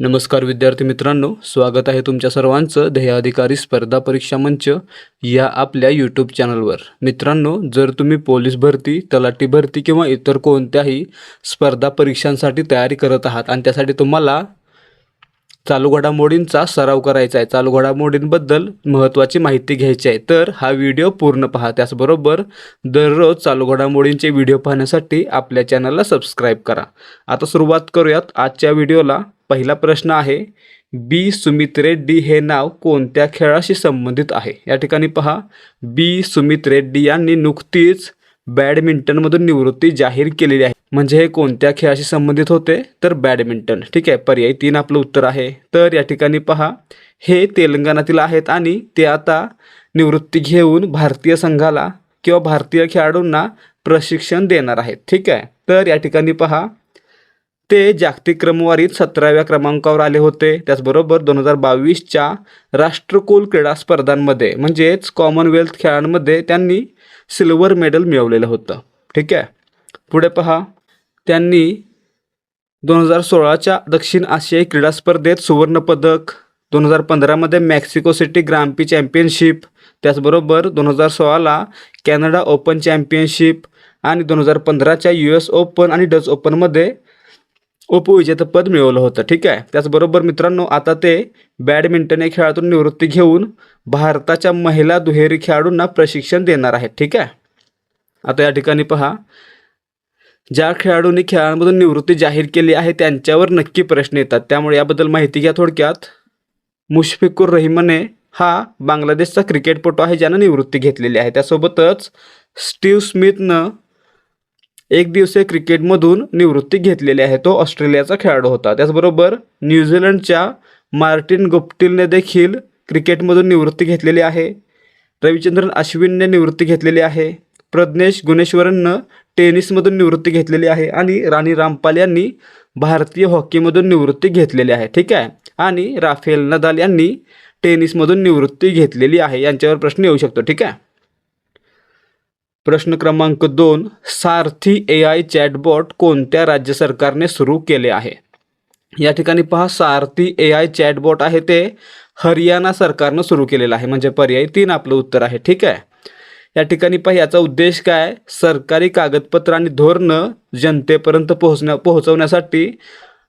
नमस्कार विद्यार्थी मित्रांनो स्वागत आहे तुमच्या सर्वांचं ध्येय अधिकारी स्पर्धा परीक्षा मंच या आपल्या यूट्यूब चॅनलवर. मित्रांनो जर तुम्ही पोलीस भरती तलाठी भरती किंवा इतर कोणत्याही स्पर्धा परीक्षांसाठी तयारी करत आहात आणि त्यासाठी तुम्हाला चालू घडामोडींचा सराव करायचा आहे. चालू घडामोडींबद्दल महत्त्वाची माहिती घ्यायची आहे. तर हा व्हिडिओ पूर्ण पहा. त्याचबरोबर दररोज चालू घडामोडींचे व्हिडिओ पाहण्यासाठी आपल्या चॅनलला सबस्क्राईब करा. आता सुरुवात करूयात. आजच्या व्हिडिओला पहिला प्रश्न आहे बी सुमित रेड्डी हे नाव कोणत्या खेळाशी संबंधित आहे? या ठिकाणी पहा. बी सुमित रेड्डी यांनी नुकतीच बॅडमिंटनमधून निवृत्ती जाहीर केलेली आहे. म्हणजे हे कोणत्या खेळाशी संबंधित होते? तर बॅडमिंटन. ठीक आहे पर्याय तीन आपलं उत्तर आहे. तर या ठिकाणी पहा. हे तेलंगणातील आहेत आणि ते आता निवृत्ती घेऊन भारतीय संघाला किंवा भारतीय खेळाडूंना प्रशिक्षण देणार आहेत. ठीक आहे तर या ठिकाणी पहा. ते जागतिक क्रमवारीत सतराव्या क्रमांकावर आले होते. त्याचबरोबर दोन हजार बावीसच्या राष्ट्रकुल क्रीडा स्पर्धांमध्ये म्हणजेच कॉमनवेल्थ खेळांमध्ये त्यांनी सिल्वर मेडल मिळवलेलं होतं. ठीक आहे? पुढे पहा. त्यांनी दोन हजार सोळाच्या दक्षिण आशियाई क्रीडा स्पर्धेत सुवर्णपदक दोन हजार पंधरामध्ये मॅक्सिको सिटी ग्राम्पी चॅम्पियनशिप त्याचबरोबर दोन हजार सोळाला कॅनडा ओपन चॅम्पियनशिप आणि दोन हजार पंधराच्या यू एस ओपन आणि डच ओपनमध्ये उपविजेतेपद मिळवलं होतं. ठीक आहे? त्याचबरोबर मित्रांनो आता ते बॅडमिंटन या खेळातून निवृत्ती घेऊन भारताच्या महिला दुहेरी खेळाडूंना प्रशिक्षण देणार आहेत. ठीक आहे? आता या ठिकाणी पहा. ज्या खेळाडूंनी खेळांमधून निवृत्ती जाहीर केली आहे त्यांच्यावर नक्की प्रश्न येतात. त्यामुळे याबद्दल माहिती घ्या थोडक्यात. मुशफिकुर रहिमने हा बांगलादेशचा क्रिकेटपटू आहे ज्यानं निवृत्ती घेतलेली आहे. त्यासोबतच स्टीव्ह स्मिथनं एक दिवसीय क्रिकेटमधून निवृत्ती घेतलेली आहे. तो ऑस्ट्रेलियाचा खेळाडू होता. त्याचबरोबर न्यूझीलंडच्या मार्टिन गुप्टिलने देखील क्रिकेटमधून निवृत्ती घेतलेली आहे. रविचंद्रन अश्विनने निवृत्ती घेतलेली आहे. प्रज्ञेश गुणेश्वरननं टेनिसमधून निवृत्ती घेतलेली आहे आणि राणी रामपाल यांनी भारतीय हॉकीमधून निवृत्ती घेतलेली आहे. ठीक आहे? आणि राफेल नदाल यांनी टेनिसमधून निवृत्ती घेतलेली आहे. यांच्यावर प्रश्न येऊ शकतो. ठीक आहे? प्रश्न क्रमांक दोन सारथी ए आय चॅटबॉट कोणत्या राज्य सरकारने सुरू केले आहे? या ठिकाणी पहा सारथी ए आय चॅटबॉट आहे ते हरियाणा सरकारनं सुरू केलेलं आहे. म्हणजे पर्याय तीन आपलं उत्तर आहे. ठीक आहे? या ठिकाणी पहा याचा उद्देश काय? सरकारी कागदपत्र आणि धोरणं जनतेपर्यंत पोहोचण्या पोहोचवण्यासाठी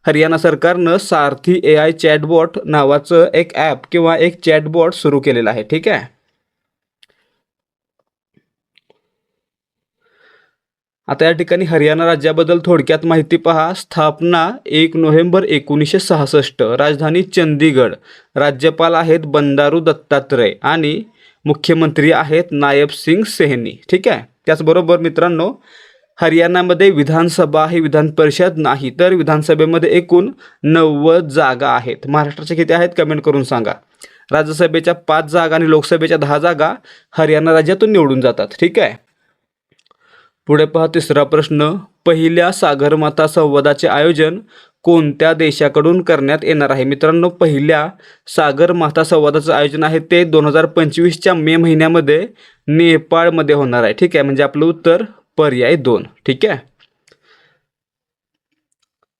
हरियाणा सरकारनं सारथी ए आय चॅटबॉट नावाचं एक ॲप किंवा एक चॅटबॉट सुरू केलेलं आहे. ठीक आहे? आता या ठिकाणी हरियाणा राज्याबद्दल थोडक्यात माहिती पहा. स्थापना एक नोव्हेंबर एकोणीसशे सहासष्ट. राजधानी चंदीगड. राज्यपाल आहेत बंदारू दत्तात्रय आणि मुख्यमंत्री आहेत नायब सिंग सेहनी. ठीक आहे? त्याचबरोबर मित्रांनो हरियाणामध्ये विधानसभा ही विधान परिषद नाही तर विधानसभेमध्ये एकूण नव्वद जागा आहेत. महाराष्ट्राच्या किती आहेत? कमेंट करून सांगा. राज्यसभेच्या पाच जागा आणि लोकसभेच्या दहा जागा हरियाणा राज्यातून निवडून जातात. ठीक आहे? पुढे पहा तिसरा प्रश्न. पहिल्या सागरमाता संवादाचे आयोजन कोणत्या देशाकडून करण्यात येणार आहे? मित्रांनो पहिल्या सागरमाता संवादाचं आयोजन आहे ते दोन हजार पंचवीसच्या मे महिन्यामध्ये नेपाळमध्ये होणार आहे. ठीक आहे म्हणजे आपलं उत्तर पर्याय दोन. ठीक आहे?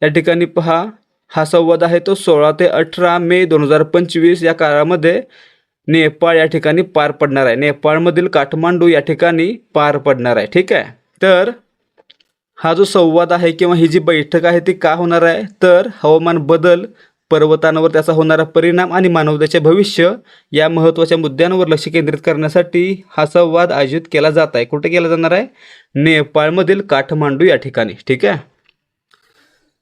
या ठिकाणी पहा हा संवाद आहे तो सोळा ते अठरा मे दोन हजार पंचवीस या काळामध्ये नेपाळ या ठिकाणी पार पडणार आहे. नेपाळमधील काठमांडू या ठिकाणी पार पडणार आहे. ठीक आहे? तर हा जो संवाद आहे किंवा ही जी बैठक आहे ती का होणार आहे? तर हवामान बदल पर्वतांवर त्याचा होणारा परिणाम आणि मानवतेचे भविष्य या महत्त्वाच्या मुद्द्यांवर लक्ष केंद्रित करण्यासाठी हा संवाद आयोजित केला जात आहे. कुठे केला जाणार आहे? नेपाळमधील काठमांडू या ठिकाणी. ठीक आहे?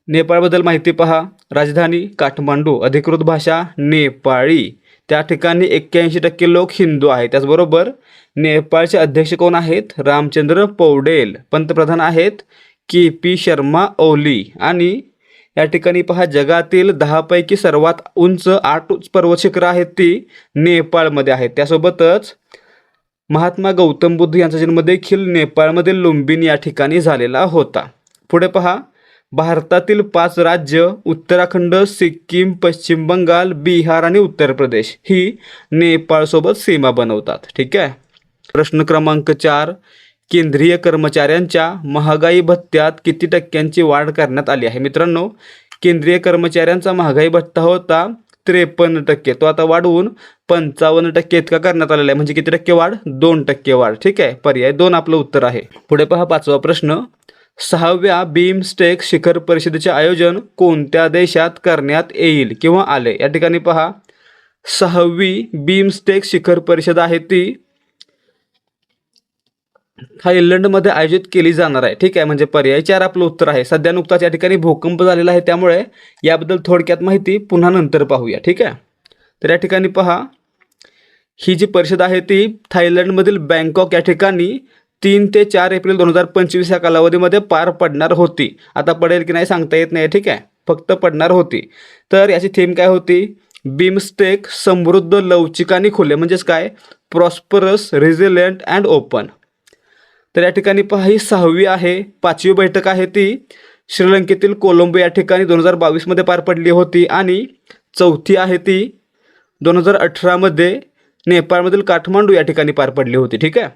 नेपाळबद्दल माहिती पहा. राजधानी काठमांडू अधिकृत भाषा नेपाळी. त्या ठिकाणी एक्क्याऐंशी टक्के लोक हिंदू आहेत. त्याचबरोबर नेपाळचे अध्यक्ष कोण आहेत? रामचंद्र पौडेल. पंतप्रधान आहेत के पी शर्मा ओली. आणि या ठिकाणी पहा जगातील दहापैकी सर्वात उंच आठ पर्वत शिखरं आहेत ती नेपाळमध्ये आहेत. त्यासोबतच महात्मा गौतम बुद्ध यांचा जन्म देखील नेपाळमधील लुंबिनी या ठिकाणी झालेला होता. पुढे पहा भारतातील पाच राज्य उत्तराखंड सिक्कीम पश्चिम बंगाल बिहार आणि उत्तर प्रदेश ही नेपाळसोबत सीमा बनवतात. ठीक आहे? प्रश्न क्रमांक चार केंद्रीय कर्मचाऱ्यांच्या महागाई भत्त्यात किती टक्क्यांची वाढ करण्यात आली आहे? मित्रांनो केंद्रीय कर्मचाऱ्यांचा महागाई भत्ता होता त्रेपन्न टक्के. तो आता वाढवून पंचावन्न टक्के इतका करण्यात आलेला आहे. म्हणजे किती टक्के वाढ? दोन टक्के वाढ. ठीक आहे पर्याय दोन आपलं उत्तर आहे. पुढे पहा पाचवा प्रश्न. सहाव्या बीमस्टेक शिखर परिषदेचे आयोजन कोणत्या देशात करण्यात येईल किंवा आले या ठिकाणी पहा. सहावी बीमस्टेक शिखर परिषद आहे ती थायलंडमध्ये आयोजित केली जाणार आहे. ठीक आहे म्हणजे पर्याय चार आपलं उत्तर आहे. सध्या नुकताच या ठिकाणी भूकंप झालेला आहे. त्यामुळे याबद्दल थोडक्यात माहिती पुन्हा नंतर पाहूया. ठीक आहे? तर या ठिकाणी पहा. ही जी परिषद आहे ती थायलंडमधील बँकॉक या ठिकाणी तीन ते चार एप्रिल दोन हजार पंचवीस या कालावधीमध्ये पार पडणार होती. आता पडेल की नाही सांगता येत नाही. ठीक आहे? फक्त पडणार होती. तर याची थीम काय होती? बिमस्टेक समृद्ध लवचिक आणि खुले. म्हणजेच काय? Prosperous resilient and open. तर या ठिकाणी पहा ही सहावी आहे पाचवी बैठक आहे ती. श्रीलंकेतील कोलंबो या ठिकाणी दोन हजार बावीसमध्ये पार पडली होती आणि चौथी आहे ती. दोन हजार अठरामध्ये नेपाळमधील काठमांडू या ठिकाणी पार पडली होती ठीक आहे?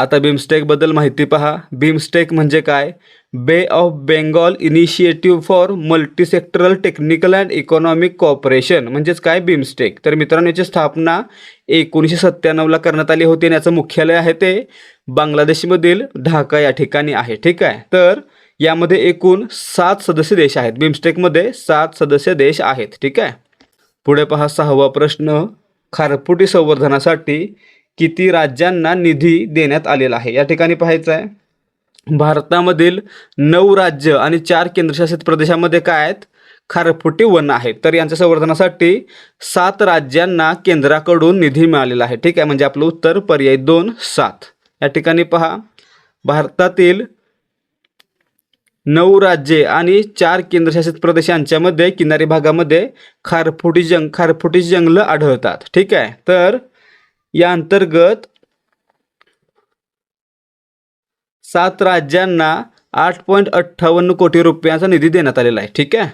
आता बिमस्टेकबद्दल माहिती पहा. बिमस्टेक म्हणजे काय? Bay of Bengal initiative for multisectoral technical and economic cooperation. म्हणजेच काय बिमस्टेक? तर मित्रांनो याची स्थापना एकोणीसशे सत्त्याण्णवला करण्यात आली होती आणि याचं मुख्यालय आहे ते बांगलादेशमधील ढाका या ठिकाणी आहे. ठीक आहे? तर यामध्ये एकूण सात सदस्य देश आहेत. बिमस्टेकमध्ये सात सदस्य देश आहेत. ठीक आहे? पुढे पहा सहावा प्रश्न. खारफुटी संवर्धनासाठी किती राज्यांना निधी देण्यात आलेला आहे? या ठिकाणी पाहायचं आहे. भारतामधील नऊ राज्य आणि चार केंद्रशासित प्रदेशामध्ये काय आहेत? खारफुटी वन आहेत तर यांच्या संवर्धनासाठी सात राज्यांना केंद्राकडून निधी मिळालेला आहे. ठीक आहे? म्हणजे आपलं उत्तर पर्याय दोन सात. या ठिकाणी पहा. भारतातील नऊ राज्ये आणि चार केंद्रशासित प्रदेश यांच्यामध्ये किनारी भागामध्ये खारफुटी जंग खारफुटी जंगलं आढळतात. ठीक आहे? तर या अंतर्गत सात राज्यांना आठ पॉईंट अठ्ठावन्न कोटी रुपयांचा निधी देण्यात आलेला आहे. ठीक आहे?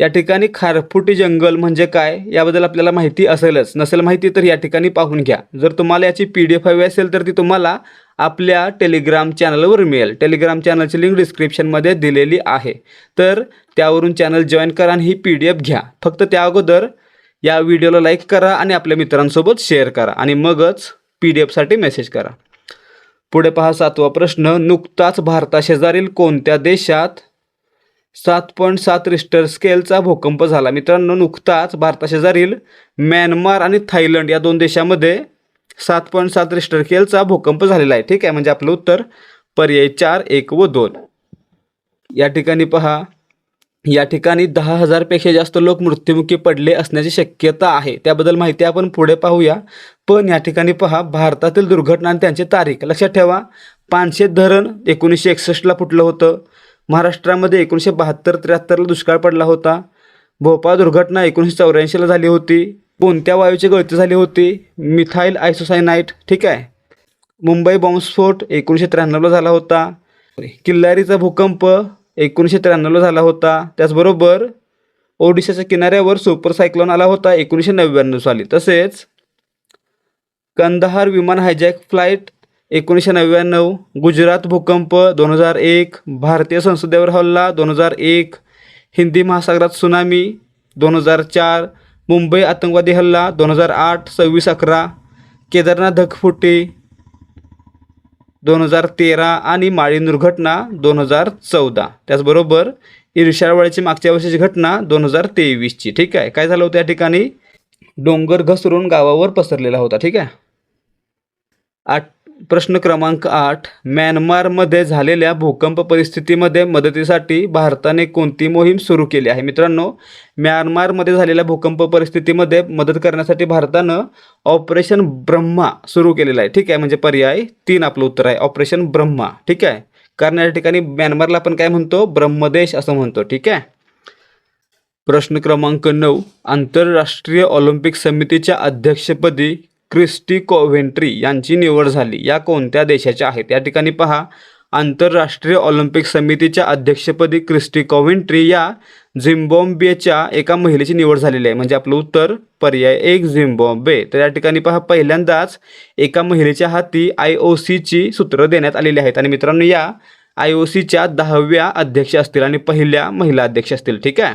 या ठिकाणी खारफुटी जंगल म्हणजे काय? याबद्दल आपल्याला माहिती असेलच. नसेल माहिती तर या ठिकाणी पाहून घ्या. जर तुम्हाला याची पी डी एफ हवी असेल तर ती तुम्हाला आपल्या टेलिग्राम चॅनलवर मिळेल. टेलिग्राम चॅनलची लिंक डिस्क्रिप्शनमध्ये दिलेली आहे. तर त्यावरून चॅनल जॉईन करा आणि ही पी डी एफ घ्या. फक्त त्या अगोदर या व्हिडिओला लाईक करा आणि आपल्या मित्रांसोबत शेअर करा आणि मगच पी डी एफसाठी मेसेज करा. पुढे पहा सातवा प्रश्न. नुकताच भारताशेजारील कोणत्या देशात सात पॉईंट सात रिस्टर स्केलचा भूकंप झाला? मित्रांनो नुकताच भारताशेजारील म्यानमार आणि थायलंड या दोन देशामध्ये सात पॉईंट सात रिस्टर स्केलचा भूकंप झालेला आहे. ठीक आहे? म्हणजे आपलं उत्तर पर्याय चार एक व दोन. या ठिकाणी पहा. या ठिकाणी दहा हजारपेक्षा जास्त लोक मृत्युमुखी पडले असण्याची शक्यता आहे. त्याबद्दल माहिती आपण पुढे पाहूया. पण या ठिकाणी पहा भारतातील दुर्घटना आणि त्यांची तारीख. लक्षात ठेवा पानशे धरण एकोणीसशे एकसष्टला फुटलं होतं. महाराष्ट्रामध्ये एकोणीसशे बहात्तर त्र्याहत्तरला दुष्काळ पडला होता. भोपाळ दुर्घटना एकोणीसशे चौऱ्याऐंशीला झाली होती. कोणत्या वायूची गळती झाली होती? मिथाईल आयसोसायनाईट ठीक आहे. मुंबई बॉम्बस्फोट एकोणीसशे त्र्याण्णवला झाला होता. किल्लारीचा भूकंप एकोणीसशे त्र्याण्णवला झाला होता. त्याचबरोबर ओडिशाच्या किनाऱ्यावर सुपर सायक्लोन आला होता एकोणीसशे नव्याण्णव साली. तसेच कंदहार विमान हायजॅक फ्लाईट एकोणीसशे नव्याण्णव गुजरात भूकंप दोन हजार एक भारतीय संसदेवर हल्ला दोन हजार एक हिंदी महासागरात सुनामी दोन हजार चार मुंबई आतंकवादी हल्ला दोन हजार आठ सव्वीस अकरा केदारनाथ धकफुटे दोन हजार तेरा आणि माळी दुर्घटना दोन हजार चौदा. त्याचबरोबर इर्षाळवाडीची मागच्या वर्षीची घटना दोन हजार तेवीसची. ठीक आहे? काय झालं होतं या ठिकाणी? डोंगर घसरून गावावर पसरलेला होता. ठीक आहे? आठ प्रश्न क्रमांक आठ म्यानमारमध्ये झालेल्या भूकंप परिस्थितीमध्ये मदतीसाठी भारताने कोणती मोहीम सुरू केली आहे? मित्रांनो म्यानमारमध्ये झालेल्या भूकंप परिस्थितीमध्ये मदत करण्यासाठी भारतानं ऑपरेशन ब्रह्मा सुरू केलेलं आहे. ठीक आहे म्हणजे पर्याय तीन आपलं उत्तर आहे. ऑपरेशन ब्रह्मा ठीक आहे? कारण या ठिकाणी म्यानमारला आपण काय म्हणतो? ब्रह्मदेश असं म्हणतो ठीक आहे? प्रश्न क्रमांक नऊ आंतरराष्ट्रीय ऑलिम्पिक समितीच्या अध्यक्षपदी क्रिस्टी कोव्हेंट्री यांची निवड झाली. या कोणत्या देशाच्या आहेत? या ठिकाणी पहा. आंतरराष्ट्रीय ऑलिम्पिक समितीच्या अध्यक्षपदी क्रिस्टी कोव्हेंट्री या झिम्बॉम्बेच्या एका महिलेची निवड झालेली आहे. म्हणजे आपलं उत्तर पर्याय एक झिम्बॉम्बे तर या ठिकाणी पहा पहिल्यांदाच एका महिलेच्या हाती आय ओ सीची सूत्रं देण्यात आलेली आहेत. आणि मित्रांनो या आय ओ सीच्या दहाव्या अध्यक्ष असतील आणि पहिल्या महिला अध्यक्ष असतील. ठीक आहे?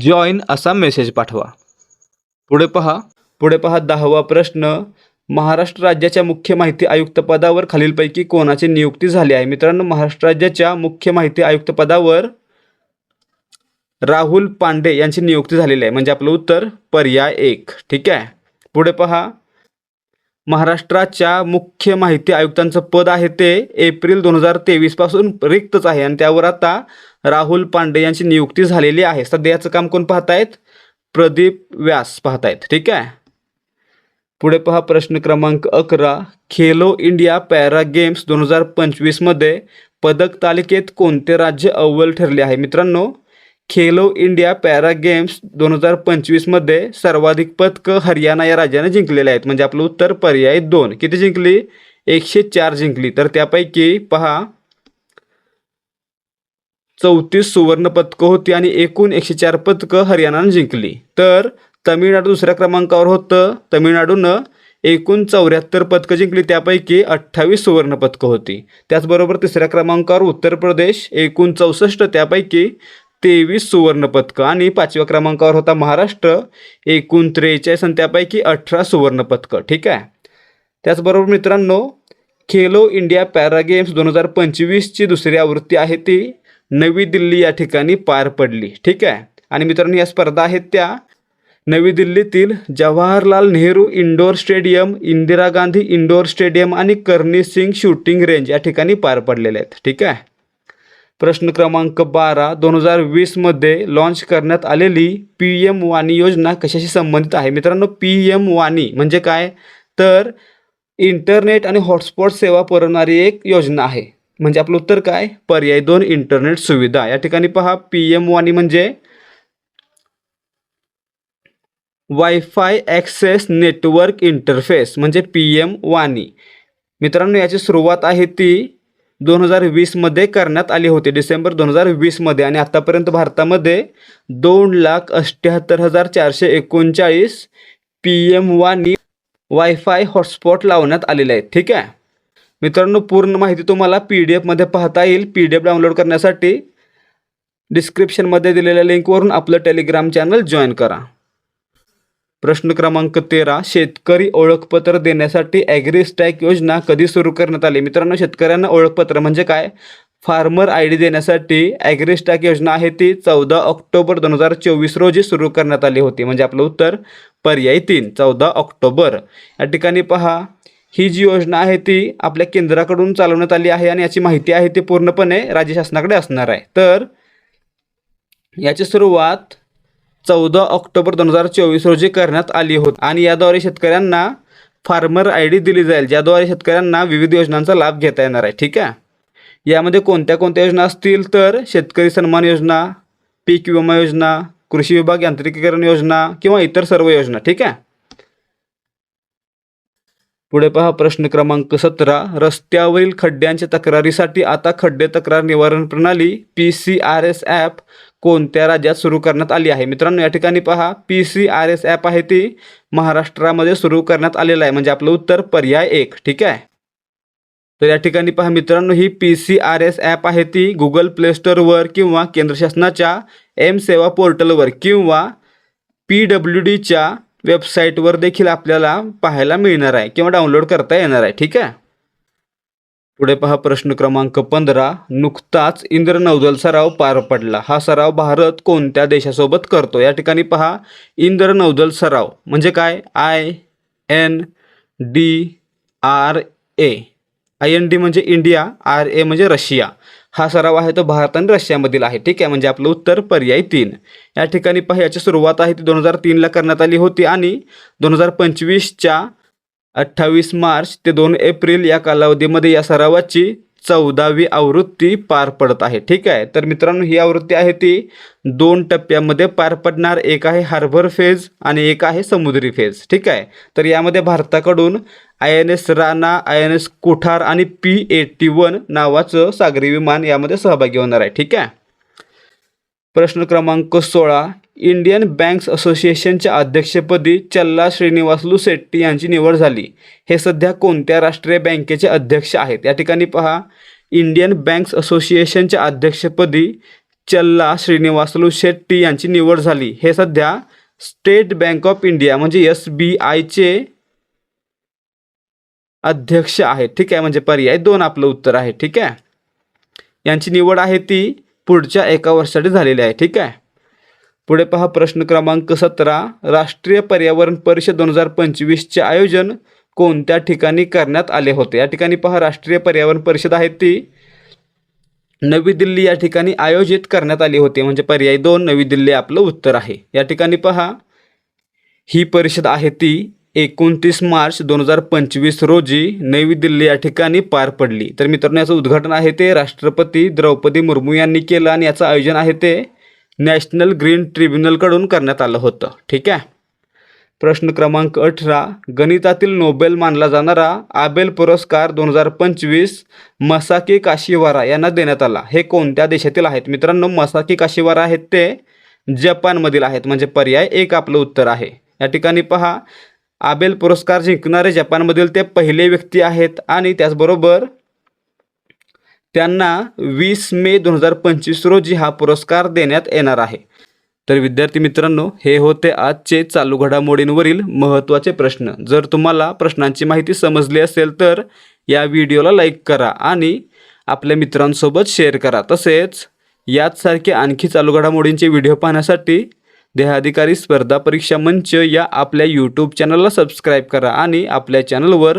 जॉईन असा मेसेज पाठवा. पुढे पहा. पुढे पहा दहावा प्रश्न. महाराष्ट्र राज्याच्या मुख्य माहिती आयुक्त पदावर खालीलपैकी कोणाची नियुक्ती झाली आहे? मित्रांनो महाराष्ट्र राज्याच्या मुख्य माहिती आयुक्त पदावर राहुल पांडे यांची नियुक्ती झालेली आहे. म्हणजे आपलं उत्तर पर्याय एक. ठीक आहे? पुढे पहा. महाराष्ट्राच्या मुख्य माहिती आयुक्तांचं पद आहे ते एप्रिल दोन हजार तेवीसपासून रिक्तच आहे. आणि त्यावर आता राहुल पांडे यांची नियुक्ती झालेली आहे. सध्याचं काम कोण पाहतायत? प्रदीप व्यास पाहतायत. ठीक आहे? पुढे पहा प्रश्न क्रमांक अकरा. खेलो इंडिया पॅरा गेम्स दोन हजार पंचवीसमध्ये पदक तालिकेत कोणते राज्य अव्वल ठरले आहे? मित्रांनो खेलो इंडिया पॅरा गेम्स दोन हजार पंचवीसमध्ये सर्वाधिक पदकं हरियाणा या राज्याने जिंकलेले आहेत. म्हणजे आपलं उत्तर पर्याय दोन. किती जिंकली? एकशे चार जिंकली. तर त्यापैकी पहा चौतीस सुवर्णपदकं होती आणि एकूण एकशे चार पदकं हरियाणानं जिंकली. तर तमिळनाडू दुसऱ्या क्रमांकावर होतं. तमिळनाडूनं एकूण चौऱ्याहत्तर पदकं जिंकली. त्यापैकी अठ्ठावीस सुवर्णपदकं होती. त्याचबरोबर तिसऱ्या क्रमांकावर उत्तर प्रदेश एकूण चौसष्ट त्यापैकी तेवीस सुवर्णपदकं आणि पाचव्या क्रमांकावर होता महाराष्ट्र एकूण त्रेचाळीस आणि त्यापैकी अठरा सुवर्णपदकं ठीक आहे? त्याचबरोबर मित्रांनो खेलो इंडिया पॅरा गेम्स दोन हजार पंचवीसची दुसरी आवृत्ती आहे ती नवी दिल्ली या ठिकाणी पार पडली. ठीक आहे? आणि मित्रांनो या स्पर्धा आहेत त्या. नवी दिल्लीतील Jawaharlal Nehru indoor stadium Indira Gandhi indoor stadium आणि कर्णी सिंग शूटिंग रेंज या ठिकाणी पार पडलेल्या आहेत. ठीक आहे? प्रश्न क्रमांक बारा दोन हजार वीसमध्ये लॉन्च करण्यात आलेली पी एम वाणी योजना कशाशी संबंधित आहे? मित्रांनो पी एम वाणी म्हणजे काय? तर इंटरनेट आणि हॉटस्पॉट सेवा पुरवणारी एक योजना आहे. म्हणजे आपलं उत्तर काय? पर्याय दोन इंटरनेट सुविधा. या ठिकाणी पहा पी एम वाणी म्हणजे वायफाय ॲक्सेस नेटवर्क इंटरफेस म्हणजे पी एम वाणी. मित्रांनो याची सुरुवात आहे ती दोन हजार वीसमध्ये करण्यात आली होती. डिसेंबर दोन हजार वीसमध्ये आणि आतापर्यंत भारतामध्ये दोन लाख अठ्ठ्याहत्तर हजार चारशे एकोणचाळीस पी एम वाणी वायफाय हॉटस्पॉट लावण्यात आलेले आहेत. ठीक आहे? मित्रांनो पूर्ण माहिती तुम्हाला पी डी एफमध्ये पाहता येईल. पी डी एफ डाउनलोड करण्यासाठी डिस्क्रिप्शनमध्ये दिलेल्या लिंकवरून आपलं टेलिग्राम चॅनल जॉईन करा. प्रश्न क्रमांक तेरा शेतकरी ओळखपत्र देण्यासाठी ॲग्रिस्टॅक योजना कधी सुरू करण्यात आली? मित्रांनो शेतकऱ्यांना ओळखपत्र म्हणजे काय? फार्मर आय डी देण्यासाठी ॲग्रिस्टॅक योजना आहे ती चौदा ऑक्टोबर दोन हजार चोवीस रोजी सुरू करण्यात आली होती. म्हणजे आपलं उत्तर पर्याय तीन चौदा ऑक्टोबर. या ठिकाणी पहा. ही जी योजना आहे ती आपल्या केंद्राकडून चालवण्यात आली आहे आणि याची माहिती आहे ती पूर्णपणे राज्य शासनाकडे असणार आहे. तर याची सुरुवात चौदा ऑक्टोबर दोन हजार चोवीस रोजी करण्यात आली होती आणि याद्वारे शेतकऱ्यांना फार्मर आय डी दिली जाईल ज्याद्वारे शेतकऱ्यांना विविध योजनांचा लाभ घेता येणार आहे. ठीक आहे? यामध्ये कोणत्या कोणत्या योजना असतील? तर शेतकरी सन्मान योजना पीक विमा योजना कृषी विभाग यांत्रिकीकरण योजना किंवा इतर सर्व योजना. ठीक आहे? पुढे पहा प्रश्न क्रमांक सतरा. रस्त्यावरील खड्ड्यांच्या तक्रारीसाठी आता खड्डे तक्रार निवारण प्रणाली P C R S app कोणत्या राज्यात सुरू करण्यात आली आहे? मित्रांनो या ठिकाणी पहा P C R S app आहे ती महाराष्ट्रामध्ये सुरू करण्यात आलेलं आहे. म्हणजे आपलं उत्तर पर्याय एक. ठीक आहे? तर या ठिकाणी पहा मित्रांनो ही P C R S app आहे ती गुगल प्ले स्टोअरवर किंवा केंद्र शासनाच्या एम सेवा पोर्टलवर किंवा पी डब्ल्यू डीच्या वेबसाईटवर देखील आपल्याला पाहायला मिळणार आहे किंवा डाउनलोड करता येणार आहे. ठीक आहे? पुढे पहा प्रश्न क्रमांक पंधरा. नुकताच इंद्र नौदल सराव पार पडला. हा सराव भारत कोणत्या देशासोबत करतो? या ठिकाणी पहा. इंद्र नौदल सराव म्हणजे काय? I N D R A. I N D म्हणजे इंडिया आर ए म्हणजे रशिया. हा सराव आहे तो भारत आणि रशियामधील आहे. ठीक आहे म्हणजे आपलं उत्तर पर्याय तीन. या ठिकाणी पहा याची सुरुवात आहे ती दोन हजार तीनला करण्यात आली होती आणि दोन हजार पंचवीसच्या अठ्ठावीस मार्च ते दोन एप्रिल या कालावधीमध्ये या सरावाची चौदावी आवृत्ती पार पडत आहे. ठीक आहे? तर मित्रांनो ही आवृत्ती आहे ती दोन टप्प्यामध्ये पार पडणार. एक आहे हार्बर फेज आणि एक आहे समुद्री फेज ठीक आहे? तर यामध्ये भारताकडून I N S Rana I N S Kuthar आणि पी एटी वन नावाचं सागरी विमान यामध्ये सहभागी होणार आहे. ठीक आहे? प्रश्न क्रमांक सोळा. इंडियन बँक्स असोसिएशनच्या अध्यक्षपदी चल्ला श्रीनिवासलू शेट्टी यांची निवड झाली. हे सध्या कोणत्या राष्ट्रीय बँकेचे अध्यक्ष आहेत? या ठिकाणी पहा. इंडियन बँक्स असोसिएशनच्या अध्यक्षपदी चल्ला श्रीनिवासलू शेट्टी यांची निवड झाली. हे सध्या स्टेट बँक ऑफ इंडिया म्हणजे एस बी आयचे अध्यक्ष आहेत. ठीक आहे? म्हणजे पर्याय दोन आपलं उत्तर आहे. ठीक आहे? यांची निवड आहे ती पुढच्या एका वर्षासाठी झालेली आहे. ठीक आहे? पुढे पहा प्रश्न क्रमांक सतरा. राष्ट्रीय पर्यावरण परिषद दोन हजार पंचवीसचे आयोजन कोणत्या ठिकाणी करण्यात आले होते? या ठिकाणी पहा राष्ट्रीय पर्यावरण परिषद आहे ती. नवी दिल्ली या ठिकाणी आयोजित करण्यात आली होती. म्हणजे पर्याय दोन नवी दिल्ली आपलं उत्तर आहे. या ठिकाणी पहा ही परिषद आहे ती. एकोणतीस मार्च दोन हजार पंचवीस रोजी नवी दिल्ली या ठिकाणी पार पडली. तर मित्रांनो याचं उद्घाटन आहे ते राष्ट्रपती द्रौपदी मुर्मू यांनी केलं आणि याचं आयोजन आहे ते नॅशनल ग्रीन ट्रिब्युनलकडून करण्यात आलं होतं. ठीक आहे? प्रश्न क्रमांक अठरा. गणितातील नोबेल मानला जाणारा आबेल पुरस्कार दोन हजार पंचवीस मसाकी काशिवारा यांना देण्यात आला. हे कोणत्या देशातील आहेत? मित्रांनो मसाकी काशिवारा आहेत ते जपानमधील आहेत. म्हणजे पर्याय एक आपलं उत्तर आहे. या ठिकाणी पहा. आबेल पुरस्कार जिंकणारे जपानमधील ते पहिले व्यक्ती आहेत आणि त्याचबरोबर त्यांना वीस मे दोन हजार पंचवीस रोजी हा पुरस्कार देण्यात येणार आहे. तर विद्यार्थी मित्रांनो हे होते आजचे चालू घडामोडींवरील महत्त्वाचे प्रश्न. जर तुम्हाला प्रश्नांची माहिती समजली असेल तर या व्हिडिओला लाईक करा आणि आपल्या मित्रांसोबत शेअर करा. तसेच याचसारखे आणखी चालू घडामोडींचे व्हिडिओ पाहण्यासाठी देहाधिकारी स्पर्धा परीक्षा मंच या आपल्या यूट्यूब चॅनलला सबस्क्राईब करा आणि आपल्या चॅनलवर